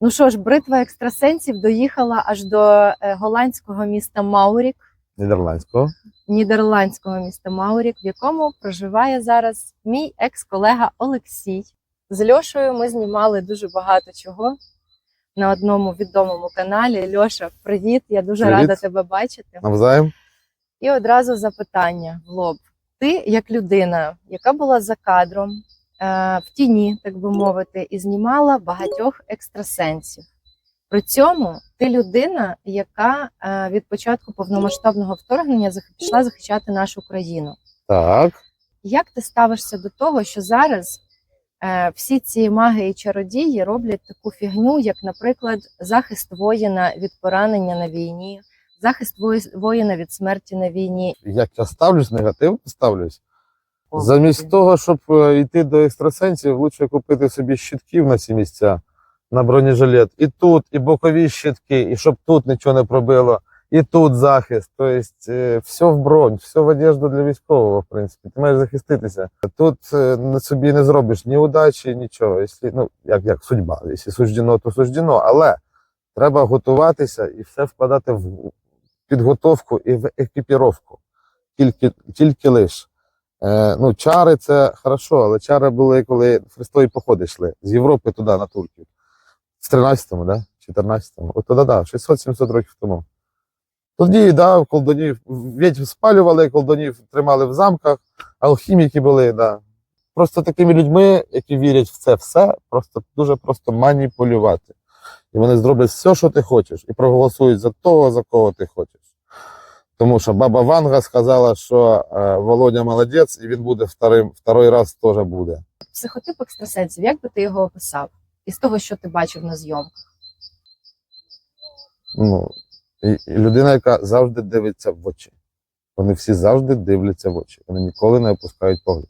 Ну що ж, бритва екстрасенсів доїхала аж до е, голландського міста Маурік, Нідерландського. нідерландського міста Маурік, в якому проживає зараз мій екс-колега Олексій. З Льошею ми знімали дуже багато чого на одному відомому каналі. Льоша, привіт! Я дуже Привіт. рада тебе бачити. Навзаєм. І одразу запитання в лоб. Ти, як людина, яка була за кадром в тіні, так би мовити, і знімала багатьох екстрасенсів. При цьому ти людина, яка е, від початку повномасштабного вторгнення пішла захищати нашу країну. Так. Як ти ставишся до того, що зараз е, всі ці маги і чародії роблять таку фігню, як, наприклад, захист воїна від поранення на війні, захист воїна від смерті на війні? Як я ставлюсь, негативно ставлюсь. Замість того, щоб е, йти до екстрасенсів, лучше купити собі щитків на ці місця, на бронежилет. І тут, і бокові щитки, і щоб тут нічого не пробило, і тут захист. Тобто е, все в бронь, все в одежду для військового, в принципі. Ти маєш захиститися. Тут е, собі не зробиш ні удачі, нічого. Якщо, ну, як, як судьба. Якщо суждено, то суждено. Але треба готуватися і все вкладати в підготовку і в екіпіровку. Тільки, тільки лиш. Е, ну, чари це хорошо, але чари були, коли хрестові походи йшли з Європи туди, на Турків. В 13-му, да? 14-му. От тоді, да, 600-700 років тому. Тоді, да, колдунів, ведь спалювали, колдунів тримали в замках, алхіміки були, да. Просто такими людьми, які вірять в це все, просто дуже просто маніпулювати. І вони зроблять все, що ти хочеш, і проголосують за того, за кого ти хочеш. Тому що баба Ванга сказала, що е, Володя молодець, і він буде вторим, второй раз теж буде. Психотип екстрасенсів, як би ти його описав? Із того, що ти бачив на зйомках? Ну, і, і людина, яка завжди дивиться в очі. Вони всі завжди дивляться в очі. Вони ніколи не опускають погляд.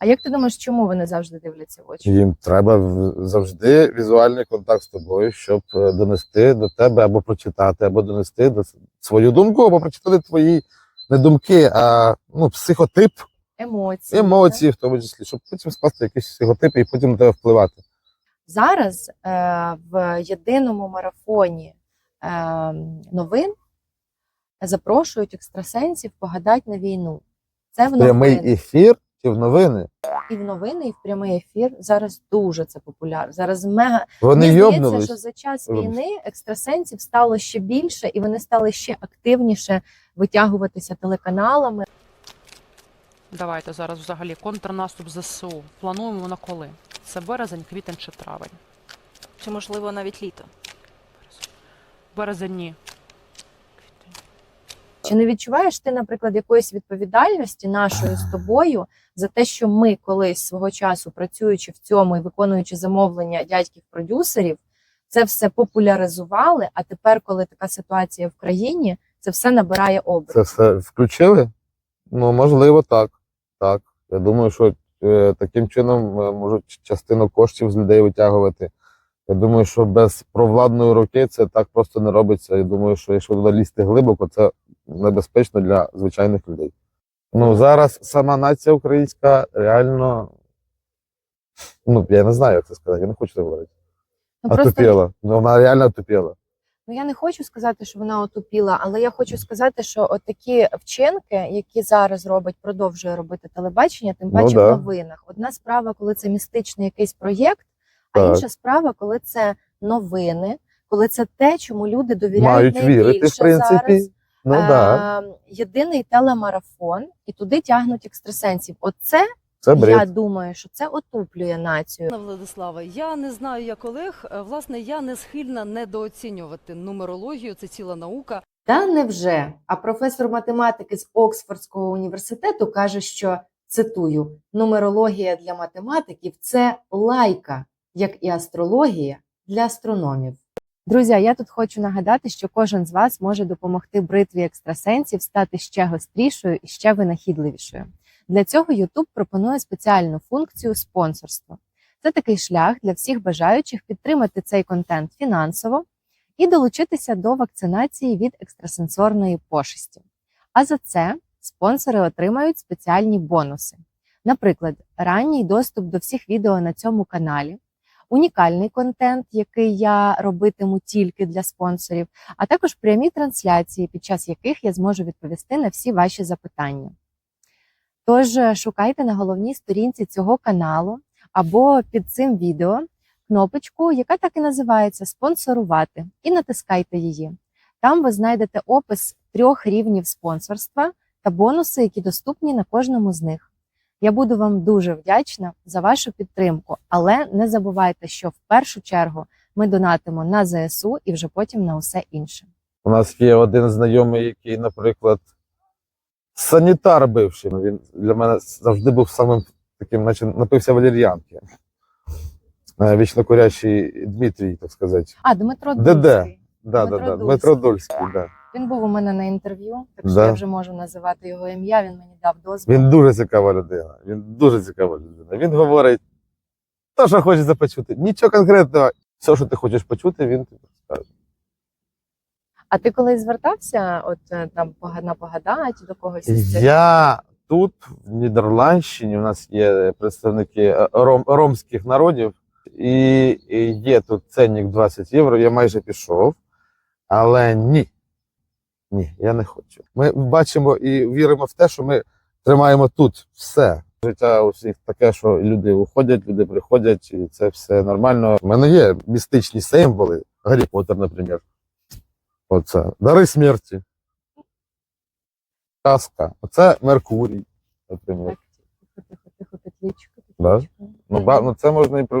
А як ти думаєш, чому вони завжди дивляться в очі? Їм треба завжди візуальний контакт з тобою, щоб е, донести до тебе або прочитати, або донести до свою думку, або прочитати твої не думки, а ну, психотип, Емоції. емоції, в тому числі, щоб потім скласти якісь психотипи і потім на тебе впливати. Зараз е, в єдиному марафоні е, новин запрошують екстрасенсів погадати на війну. Це в Прямий ефір чи в новини. І в новини, і в прямий ефір зараз дуже це популярно. Зараз мега Вони Мені здається, що за час війни екстрасенсів стало ще більше, і вони стали ще активніше витягуватися телеканалами. Давайте зараз взагалі контрнаступ ЗСУ. Плануємо на коли? Це березень, квітень чи травень. Чи можливо навіть літо? Березень ні. Чи не відчуваєш ти, наприклад, якоїсь відповідальності нашої з тобою за те, що ми колись свого часу, працюючи в цьому і виконуючи замовлення дядьків-продюсерів, це все популяризували. А тепер, коли така ситуація в країні, це все набирає оберт. Це все включили? Ну, можливо, так. Так. Я думаю, що е, таким чином е, можуть частину коштів з людей витягувати. Я думаю, що без провладної руки це так просто не робиться. Я думаю, що якщо туди лізти глибоко, це небезпечно для звичайних людей. Ну, зараз сама нація українська реально. Ну, я не знаю, як це сказати, я не хочу це говорити. Ну, просто Отупіла. Ну, вона реально отупіла. Ну я не хочу сказати, що вона отупіла, але я хочу сказати, що от такі вчинки, які зараз робить, продовжує робити телебачення, тим Ну, паче да. в новинах. Одна справа, коли це містичний якийсь проєкт, а Так. інша справа, коли це новини, коли це те, чому люди довіряють Мають найбільше вірити, в принципі. зараз. Ну так, да. Єдиний телемарафон, і туди тягнуть екстрасенсів. Оце це бред. я думаю, що це отуплює націю. Пане Владиславе, я не знаю як Олег. Е, Власне, я не схильна недооцінювати нумерологію, це ціла наука. Та невже? А професор математики з Оксфордського університету каже, що цитую: нумерологія для математиків це лайка, як і астрологія для астрономів. Друзі, я тут хочу нагадати, що кожен з вас може допомогти бритві екстрасенсів стати ще гострішою і ще винахідливішою. Для цього YouTube пропонує спеціальну функцію спонсорства. Це такий шлях для всіх бажаючих підтримати цей контент фінансово і долучитися до вакцинації від екстрасенсорної пошесті. А за це спонсори отримають спеціальні бонуси. Наприклад, ранній доступ до всіх відео на цьому каналі, унікальний контент, який я робитиму тільки для спонсорів, а також прямі трансляції, під час яких я зможу відповісти на всі ваші запитання. Тож е, шукайте на головній сторінці цього каналу або під цим відео кнопочку, яка так і називається спонсорувати, і натискайте її. Там ви знайдете опис трьох рівнів спонсорства та бонуси, які доступні на кожному з них. Я буду вам дуже вдячна за вашу підтримку, але не забувайте, що в першу чергу ми донатимо на ЗСУ і вже потім на усе інше. У нас є один знайомий, який, наприклад, санітар бивший. Ну, Він для мене завжди був самим таким, наче напився валер'янки. Е, Вічно курящий Дмитрій, так сказати. А Дмитро? Дульський. Да, Дмитро да, да. Дульський. Дмитро Дульський, да. Він був у мене на інтерв'ю, так що Да. я вже можу називати його ім'я. Він мені дав дозвіл. Він дуже цікава людина. Він дуже цікава людина. Він говорить те, що хочеться почути. Нічого конкретного. Все, що ти хочеш почути, він тобі скаже. А ти колись звертався, от е, там на погадати до когось? Я тут, в Нідерландщині, у нас є представники е, ром, ромських народів, і, і є тут ценник 20 євро. Я майже пішов, але ні. Ні, я не хочу. Ми бачимо і віримо в те, що ми тримаємо тут все. Життя у всіх таке, що люди уходять, люди приходять, і це все нормально. У мене є містичні символи. Гаррі Поттер, наприклад. Оце. Дари смерті. Казка. Оце Меркурій, наприклад. Тихо, Да? Ну, ба, ну це можна і при...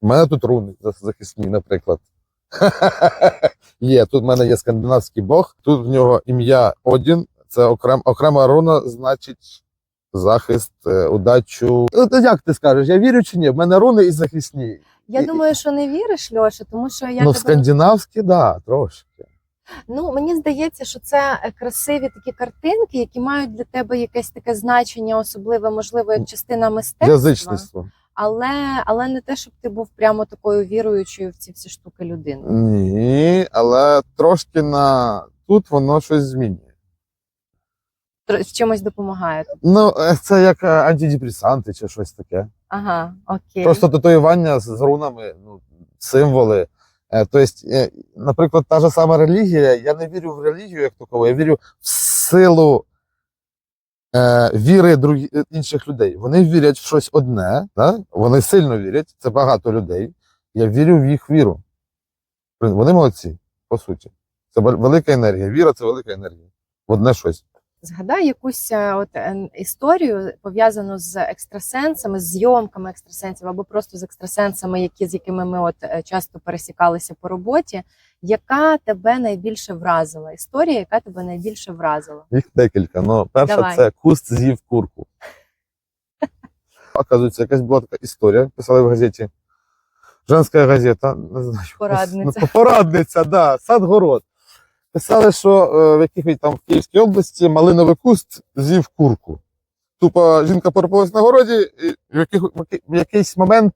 У мене тут руни захисні, наприклад. є, тут в мене є скандинавський бог, тут в нього ім'я Одін, це окрем, окрема руна, значить захист, е, удачу. Ну, то як ти скажеш, я вірю чи ні? В мене руни і захисні. Я І- думаю, що не віриш, Льоша, тому що я ну, тебе... скандинавські, так, да, трошки. Ну, мені здається, що це е, красиві такі картинки, які мають для тебе якесь таке значення, особливе, можливо, як частина мистецтва. Язичництво. Але, але не те, щоб ти був прямо такою віруючою в ці всі штуки людиною. Ні, але трошки на тут воно щось змінює. В чимось допомагає. Ну, е, це як е, антидепресанти чи щось таке. Ага, окей. Просто татуювання з з рунами, ну, символи. Е, Тобто, наприклад, та ж сама релігія, я не вірю в релігію як такову, я вірю в силу е, віри другі, е, інших людей. Вони вірять в щось одне, да? вони сильно вірять, це багато людей. Я вірю в їх віру. Вони молодці, по суті. Це велика енергія. Віра це велика енергія. В одне щось. Згадай якусь е, от е, історію пов'язану з екстрасенсами, з зйомками екстрасенсів або просто з екстрасенсами, які з якими ми от е, часто пересікалися по роботі. Яка тебе найбільше вразила? Історія, яка тебе найбільше вразила? Їх декілька. Ну, перша Давай. це куст з'їв курку. Оказується, якась була така історія, писали в газеті. Женська газета, не знаю. Порадниця. Ну, порадниця, да, сад-город. Писали, що е, в якихось там в Київській області малиновий куст з'їв курку. Тупо жінка порпалась на городі, і в, яких, в якийсь момент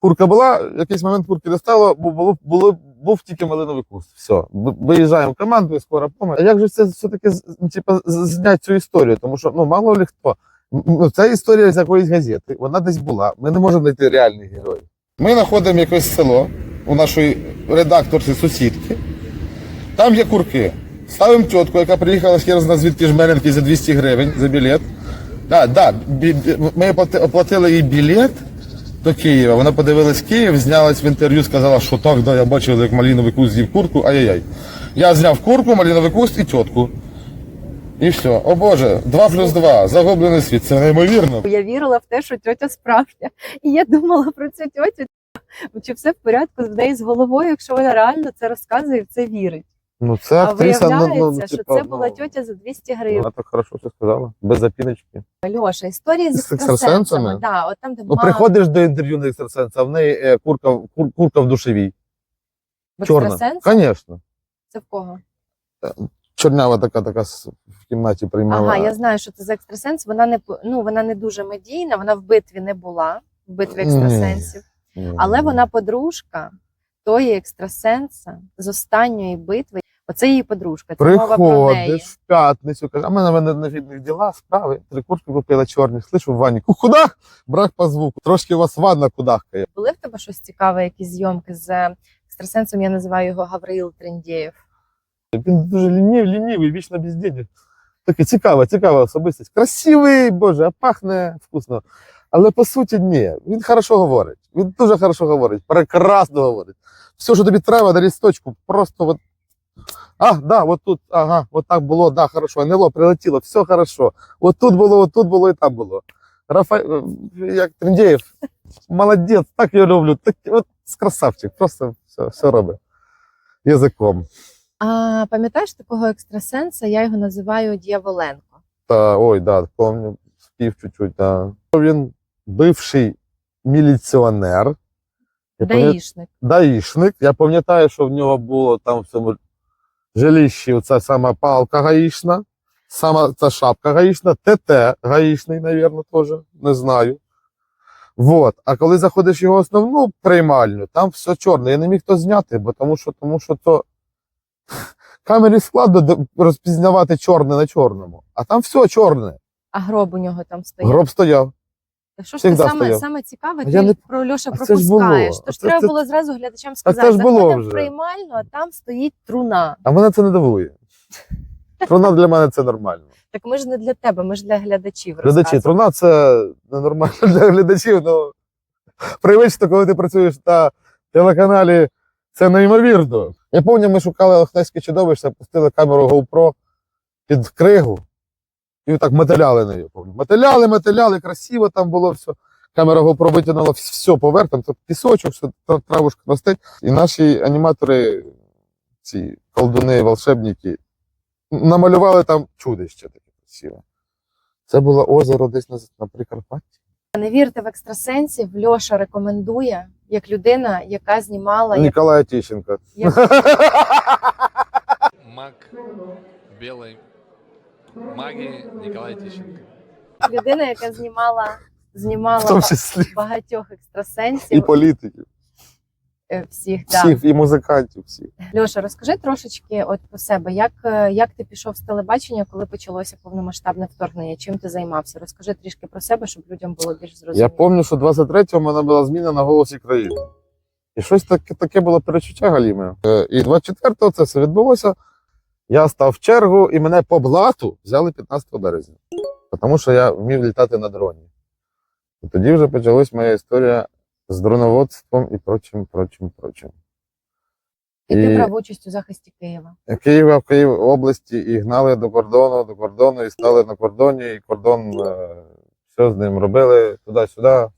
курка була, в якийсь момент курки не стало, бо було, було, був тільки малиновий куст. Все, ви- виїжджаємо командою, скоро помиль. А як же це все-таки ну, типу, зняти цю історію? Тому що ну, мало ли хто. Ну, це історія з якоїсь газети, вона десь була. Ми не можемо знайти реальних героїв. Ми знаходимо якесь село у нашої редакторці сусідки. Там є курки. Ставимо тітку, яка приїхала з хер зна звідки жмеренки за 200 гривень за білет. Да, да, ми оплатили їй білет до Києва. Вона подивилась Київ, знялась в інтерв'ю, сказала, що так, да, я бачив, як малиновий куст з'їв курку, ай-яй-яй. Я зняв курку, малиновий куст і тітку. І все. О Боже, 2 плюс 2, загублений світ. Це неймовірно. Я вірила в те, що тьотя справжня. І я думала про цю тьотю. Чи все в порядку в неї з головою, якщо вона реально це розказує в це вірить. Ну, це А актриса, ну, виявляється, ну, що типа, це була ну, тьотя за 200 гривень. Вона так хорошо все сказала, без запіночки. Льоша, історії з З екстрасенсами? Да, от там, де Ну, мама приходиш до інтерв'ю на екстрасенса, а в неї е, курка, кур, курка в душевій. в Чорна. Звісно. Це в кого? Чорнява така, така с- в кімнаті приймала. Ага, я знаю, що це за екстрасенс. Вона не по- ну, вона не дуже медійна, вона в битві не була, в битві Ні. екстрасенсів. Ні. Але вона подружка тої екстрасенса з останньої битви. Оце її подружка. Це мова про неї. В п'ятницю, каже, а мене, мене необхідних діла, справи, три куртки купила чорні, слышу в ванні. Куда? Брак по звуку. Трошки у вас ванна кудахкає. Були в тебе щось цікаве, якісь зйомки з екстрасенсом, я називаю його Гавриїл Трендєєв. Він дуже лінів, лінівий, вічно без денег. Таке цікава, цікава особистість. Красивий, боже, а пахне вкусно. Але по суті, ні. Він хорошо говорить. Він дуже хорошо говорить, прекрасно говорить. Все, що тобі треба на лісточку, просто от. А, да, от тут, ага, от так було, да, хорошо. НЛО прилетіло, все хорошо. От тут було, от тут було і там було. Рафа... е, як Трендєєв, молодець, так я люблю. Так, от красавчик, просто все, все робить. Язиком. А пам'ятаєш такого екстрасенса? Я його називаю Д'яволенко. Та, ой, да, помню, спів чуть-чуть, да. Він бивший міліціонер. Даїшник. Даїшник. Я пам'ятаю, що в нього було там в цьому жилищі оця сама палка гаїшна, сама ця шапка гаїшна, ТТ гаїшний, навірно, теж, не знаю. Вот. А коли заходиш в його основну приймальню, там все чорне. Я не міг то зняти, бо тому що, тому що то камері складно розпізнавати чорне на чорному. А там все чорне. А гроб у нього там стоїть. Гроб стояв. Що ж ти Всегда саме, стояв. саме цікаве, А ти я не- про Льоша А це ж було. пропускаєш. А Тож це- треба це- було зразу глядачам це сказати, ж було заходимо в вже. приймальну, а там стоїть труна. А мене це не дивує. Труна для мене це нормально. Так ми ж не для тебе, ми ж для глядачів Глядачі, розказуємо. труна це ненормально для глядачів. Ну привично, коли ти працюєш на телеканалі, це неймовірно. Я пам'ятаю, ми шукали Лохнеське чудовище, пустили камеру GoPro під кригу і так мотиляли нею. Мотиляли, мотиляли, красиво там було все. Камера GoPro витягнула все поверх, там пісочок, все, травушка росте. І наші аніматори, ці колдуни, волшебники, намалювали там чудище таке красиве. Це було озеро десь на, на Прикарпатті. Не вірте в екстрасенсів. Льоша рекомендує як людина, яка знімала як, Ніколая Тіщенка. як маг белой магии Николай Тищенко. людина, яка знімала знімала багатьох і політиків, е, всіх. Да. всіх, і музикантів, всіх. Льоша, розкажи трошечки от про себе, як, е, як ти пішов з телебачення, коли почалося повномасштабне вторгнення? Чим ти займався? Розкажи трішки про себе, щоб людям було більш зрозуміло. Я пам'ятаю, що 23-го в мене була зміна на голосі країни. І щось таке, таке було перечуття галіме. Е, І 24-го це все відбулося. Я став в чергу, і мене по блату взяли 15 березня. Тому що я вмів літати на дроні. І тоді вже почалась моя історія з дроноводством і прочим, прочим, прочим. І ти брав участь у захисті Києва. Києва в Київ області і гнали до кордону, до кордону, і стали на кордоні, і кордон е, все з ним робили туди-сюди.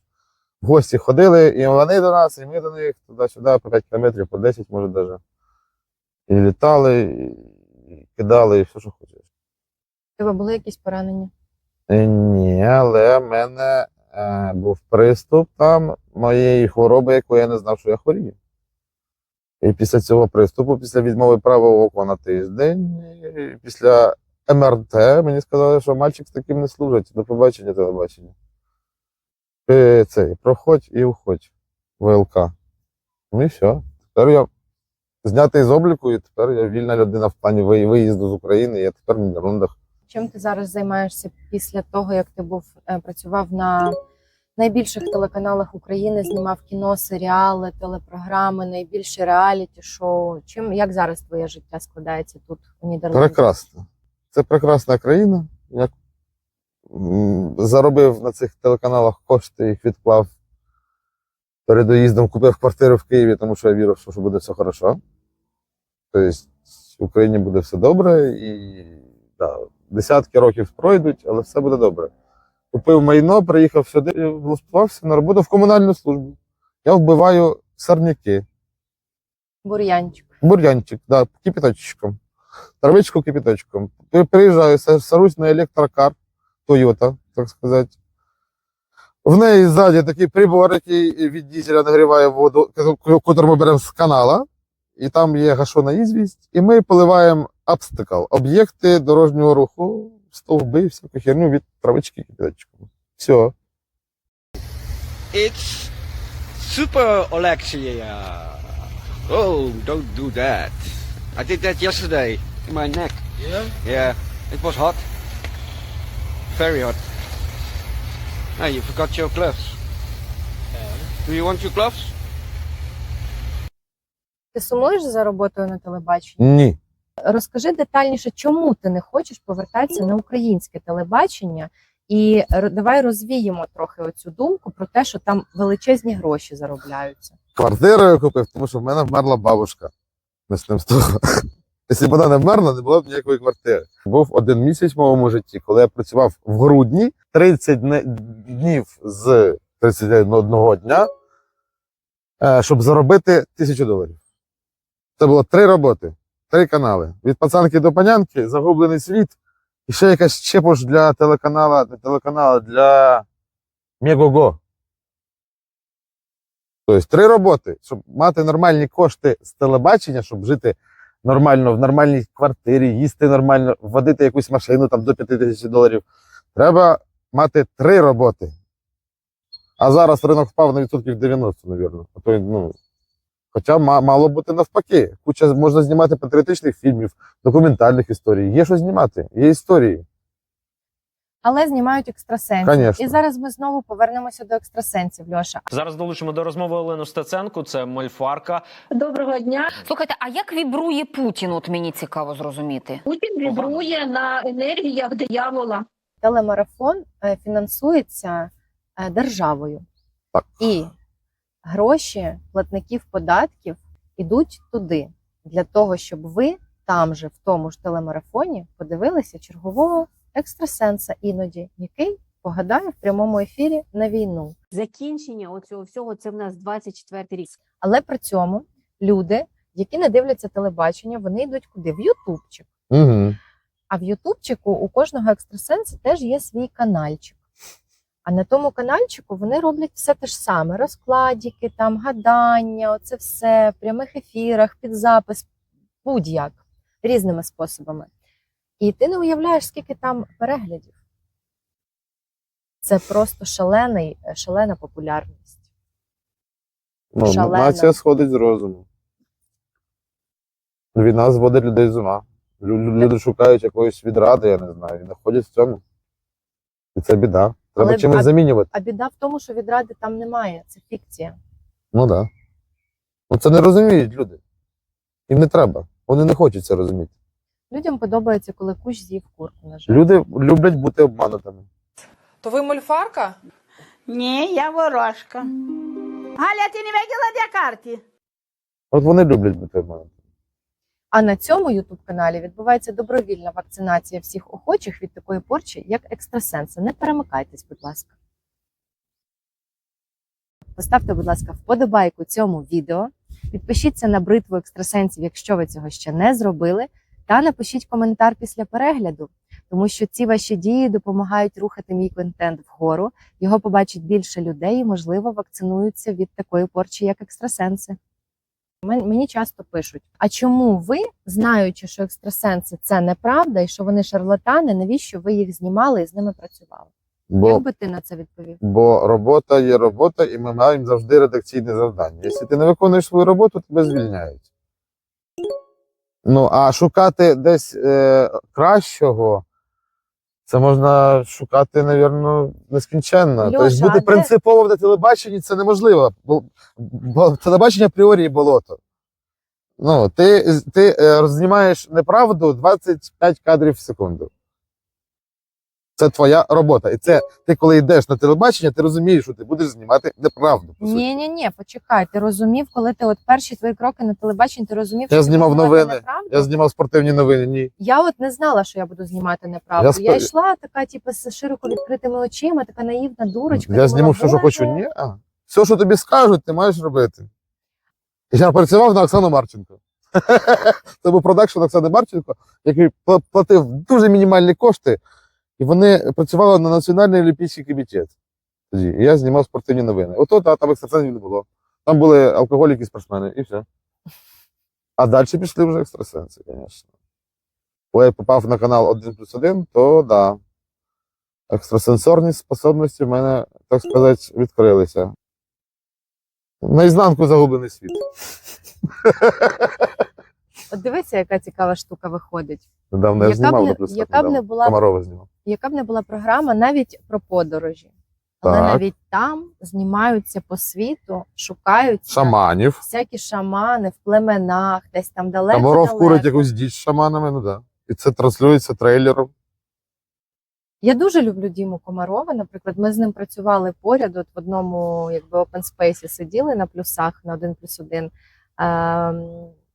В гості ходили, і вони до нас, і ми до них, туди-сюди, по 5 кілометрів, по 10, може навіть. І літали, і кидали, і все, що хочеш. У тебе були якісь поранення? Е, Ні, але в мене е, був приступ там моєї хвороби, яку я не знав, що я хворію. І після цього приступу, після відмови правого ока на тиждень, і після МРТ мені сказали, що мальчик з таким не служить. До побачення телебачення. Е, Цей, проходь і уходь. ВЛК. Ну і все. Тепер я знятий з обліку, і тепер я вільна людина в плані виїзду з України, я тепер в Нідерландах. Чим ти зараз займаєшся після того, як ти був е, працював на найбільших телеканалах України, знімав кіно, серіали, телепрограми, найбільше реаліті шоу? Чим як зараз твоє життя складається тут у Нідерландах? Прекрасно. Це прекрасна країна. Я заробив на цих телеканалах кошти, їх відклав перед доїздом, купив квартиру в Києві, тому що я вірив, що буде все хорошо. Тобто в Україні буде все добре, і да, десятки років пройдуть, але все буде добре. Купив майно, приїхав сюди і влаштувався на роботу в комунальну службу. Я вбиваю сорняки. Бур'янчик. Бур'янчик, да, кипяточком. Травичку кипяточком. При- Приїжджаю, са- сарусь на електрокар Toyota, так сказати. В неї ззаді такий прибор, який від дізеля нагріває воду, який ми беремо з канала, і там є гашона ізвість, і ми поливаємо обстикл, об'єкти дорожнього руху, стовби, всяку херню від травички кипяточком. Все. It's super Alexia. Oh, don't do that. I did that yesterday in my neck. Yeah? Yeah, it was hot. Very hot. Ah, you forgot your gloves. Do you want your gloves? Ти сумуєш за роботою на телебаченні? Ні. Розкажи детальніше, чому ти не хочеш повертатися на українське телебачення, і р- давай розвіємо трохи оцю думку про те, що там величезні гроші заробляються. Квартиру я купив, тому що в мене вмерла бабушка. Почнемо з того. Якщо б вона не вмерла, не було б ніякої квартири. Був один місяць в моєму житті, коли я працював в грудні 30 днів з 31 дня, е, щоб заробити тисячу доларів. Це було три роботи, три канали. Від пацанки до панянки, загублений світ, і ще якась чепош для телеканала, для телеканала для Мегого. Тобто три роботи, щоб мати нормальні кошти з телебачення, щоб жити нормально в нормальній квартирі, їсти нормально, водити якусь машину там до 5 тисяч доларів. Треба мати три роботи. А зараз ринок впав на відсотків 90, мабуть. А то, ну, хоча ма- мало бути навпаки. Куча можна знімати патріотичних фільмів, документальних історій. Є що знімати, є історії. Але знімають екстрасенсів. Конечно. І зараз ми знову повернемося до екстрасенсів, Льоша. Зараз долучимо до розмови Олену Стеценку. Це мольфарка. Доброго дня. Слухайте, а як вібрує Путін? От мені цікаво зрозуміти. Путін вібрує на енергіях диявола. Телемарафон е, фінансується е, державою. Так. І гроші платників податків ідуть туди для того, щоб ви там же, в тому ж телемарафоні, подивилися чергового екстрасенса іноді, який погадає в прямому ефірі на війну. Закінчення оцього всього це в нас 24 рік. Але при цьому люди, які не дивляться телебачення, вони йдуть куди? В Ютубчик. Угу. А в Ютубчику у кожного екстрасенса теж є свій канальчик. А на тому канальчику вони роблять все те ж саме: розкладіки, там гадання, оце все в прямих ефірах, під запис, будь-як, різними способами. І ти не уявляєш, скільки там переглядів. Це просто шалений, шалена популярність. Ну, Шалено. нація сходить з розуму. Війна зводить людей з ума. Лю- лю- Люди шукають якоїсь відради, я не знаю, і знаходять в цьому. І це біда. Треба Але- чимось а- замінювати. А біда в тому, що відради там немає, це фікція. Ну так. Да. Ну це не розуміють люди. Їм не треба. Вони не хочуть це розуміти. Людям подобається, коли кущ з'їв курку, на жаль. Люди люблять бути обманутими. То ви мольфарка? Ні, я ворожка. Галя, ти не виділа де карті? От вони люблять бути обманутими. А на цьому youtube каналі відбувається добровільна вакцинація всіх охочих від такої порчі, як екстрасенси. Не перемикайтесь, будь ласка. Поставте, будь ласка, вподобайку цьому відео. Підпишіться на бритву екстрасенсів, якщо ви цього ще не зробили. Та напишіть коментар після перегляду, тому що ці ваші дії допомагають рухати мій контент вгору. Його побачить більше людей і, можливо, вакцинуються від такої порчі, як екстрасенси. Мені часто пишуть: а чому ви, знаючи, що екстрасенси це неправда і що вони шарлатани, навіщо ви їх знімали і з ними працювали? Бо, Як би ти на це відповів? бо робота є робота, і ми маємо завжди редакційне завдання. Якщо ти не виконуєш свою роботу, тебе звільняють. Ну, а шукати десь е, кращого, це можна шукати, напевно, нескінченно. Льоша, тобто бути де- принципово на телебаченні це неможливо. Бо, бо телебачення апріорі болото. Ну, ти, ти е, рознімаєш неправду 25 кадрів в секунду. Це твоя робота. І це ти, коли йдеш на телебачення, ти розумієш, що ти будеш знімати неправду. Ні, ні, ні, почекай. Ти розумів, коли ти от перші твої кроки на телебаченні, ти розумів, Я що знімав новини, неправду? Я знімав спортивні новини. Ні. Я от не знала, що я буду знімати неправду. Я Я, йшла така, типу, з широко відкритими очима, така наївна дурочка. Я думала, зніму все, що хочу. Ні. А. Все, що тобі скажуть, ти маєш робити. Я працював на Оксану Марченко. Це був продакшн Оксани Марченко, який платив дуже мінімальні кошти, і вони працювали на Національний олімпійський комітет. Тоді. І я знімав спортивні новини. Ото та, там екстрасенсів не було. Там були алкоголіки, спортсмени, і все. А далі пішли вже екстрасенси, звісно. Коли я попав на канал 1 плюс 1, то да. Екстрасенсорні способності в мене, так сказати, відкрилися. Наізнанку загублений світ. От дивіться, яка цікава штука виходить. Недавно я Яка б знімав не- на яка б не була- Комарова знімав. Яка б не була програма навіть про подорожі, але Так. навіть там знімаються по світу, шукаються Шаманів. всякі шамани в племенах, десь там далеко. Комаров курить якусь діч з шаманами, ну да. І це транслюється трейлером. Я дуже люблю Діму Комарова. Наприклад, ми з ним працювали поряд, от в одному якби open space сиділи на плюсах на один плюс один. Ем,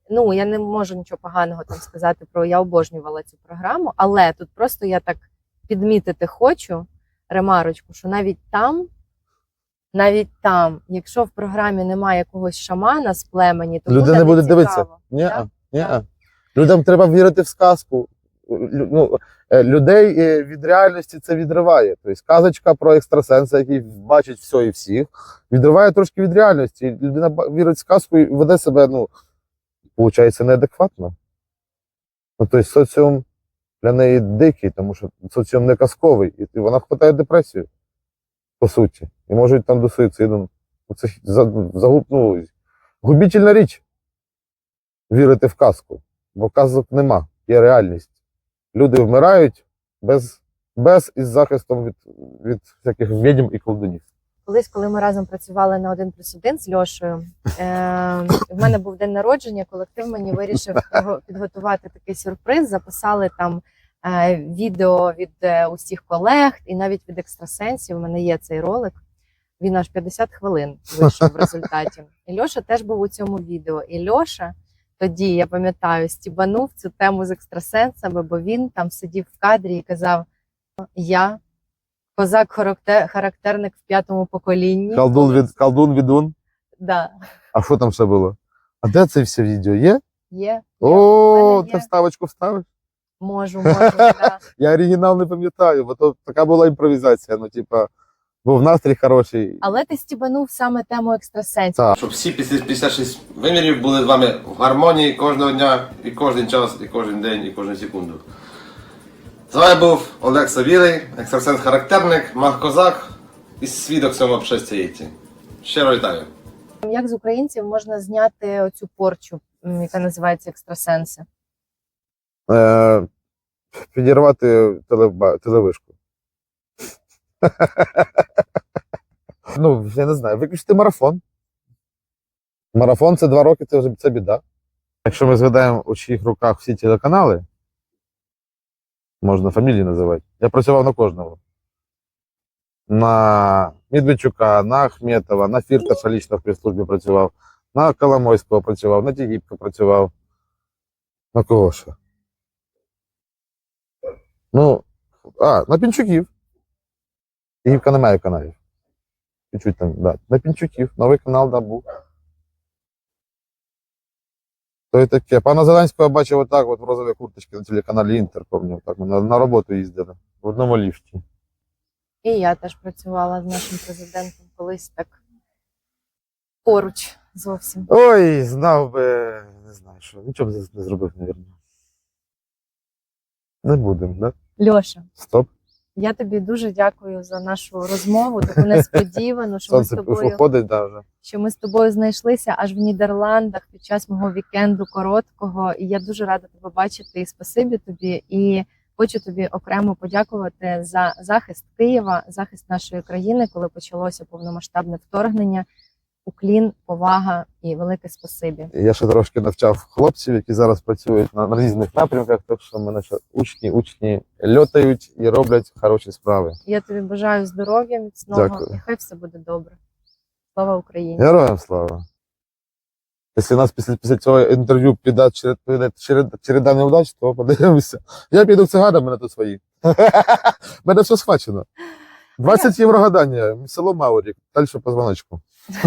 ну я не можу нічого поганого там сказати про я обожнювала цю програму, але тут просто я так підмітити хочу ремарочку, що навіть там. Навіть там, якщо в програмі немає якогось шамана з племені, то Люди не будуть дивитися. Ні, ні. Людям треба вірити в сказку. Ну, е, людей е, від реальності це відриває. Тобто казочка про екстрасенса, який бачить все і всіх, відриває трошки від реальності. Людина вірить в сказку і веде себе, ну, виходить, неадекватно. Ну, тобто соціум для неї дикий, тому що соціум не казковий, і вона хватає депресію, по суті. І може йти там до суїциду. Це загуб, ну, губительна річ вірити в казку, бо казок нема, є реальність. Люди вмирають без, без із захистом від, від всяких відьм і колдунів. Колись, коли ми разом працювали на один плюс один з Льошею, е, в мене був день народження. Колектив мені вирішив підготувати такий сюрприз. Записали там е, відео від е, усіх колег і навіть від екстрасенсів. У мене є цей ролик. Він аж 50 хвилин вийшов в результаті. І Льоша теж був у цьому відео. І Льоша тоді, я пам'ятаю, стібанув цю тему з екстрасенсами, бо він там сидів в кадрі і казав: Я козак характер- характерник в п'ятому поколінні. Колдун від колдун відун. Да, А що там ще було? А де це все відео? Є? є. О, ти вставочку вставиш? Можу, можу. Да. Я оригінал не пам'ятаю, бо то така була імпровізація. Ну, типа, був настрій хороший. Але ти стібанув саме тему екстрасенсів. Так. Щоб всі 56 вимірів були з вами в гармонії кожного дня, і кожен час, і кожен день, і кожну секунду. З вами був Олег Савілий, екстрасенс-характерник, маг-козак і свідок цьому общестя. Щиро вітаю! Як з українців можна зняти оцю порчу, яка називається екстрасенси? Е, підірвати телеба, телевишку. ну, я не знаю, виключити марафон. Марафон це два роки, це вже це біда. Якщо ми згадаємо, у чиїх руках всі телеканали, можна фамілії називати. Я працював на кожному. На Медведчука, на Ахметова, на Фірташа лічно в прес-службі працював, на Коломойського працював, на Тігіпка працював. На кого ще? Ну, а, на Пінчуків. Тігіпка не має каналів. Чуть-чуть там, да. На Пінчуків. Новий канал да, був. То і таке. Пана Зеленського я бачив отак, от в розовій курточці на телеканалі Інтер, пам'ятаю. Так, ми на, на роботу їздили. В одному ліфті. І я теж працювала з нашим президентом колись так поруч зовсім. Ой, знав би, не знаю, що. Нічого б не зробив, мабуть. Не будемо, да? Льоша, Стоп. Я тобі дуже дякую за нашу розмову, таку несподівану, що ми з тобою виходить, да, вже. що ми з тобою знайшлися аж в Нідерландах під час мого вікенду короткого. І я дуже рада тебе бачити. І спасибі тобі. І хочу тобі окремо подякувати за захист Києва, захист нашої країни, коли почалося повномасштабне вторгнення. Уклін, повага і велике спасибі. Я ще трошки навчав хлопців, які зараз працюють на, різних напрямках, так що мене ще учні, учні льотають і роблять хороші справи. Я тобі бажаю здоров'я міцного. Дякую. Нехай все буде добре. Слава Україні! Героям слава. Якщо нас після, після цього інтерв'ю піде черед, піде черед, череда невдач, то подивимося. Я піду в цигана, мене тут свої. Мене все схвачено. 20 євро гадання, село Маурік, далі по дзвоночку.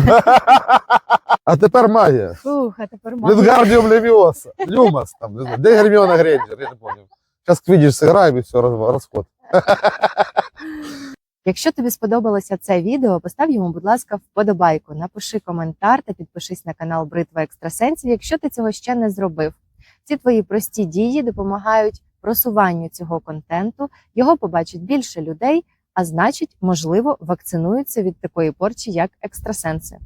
А тепер магія. Фух, а тепер Від маю. Левіоса. Люмас там, не знаю. Де Герміона Грейнджер, я не пам'ятаю. Зараз квідіш зіграємо і все, роз- розход. Якщо тобі сподобалося це відео, постав йому, будь ласка, вподобайку, напиши коментар та підпишись на канал Бритва Екстрасенсів, якщо ти цього ще не зробив. Ці твої прості дії допомагають просуванню цього контенту, його побачить більше людей, а значить, можливо, вакцинуються від такої порчі, як екстрасенси.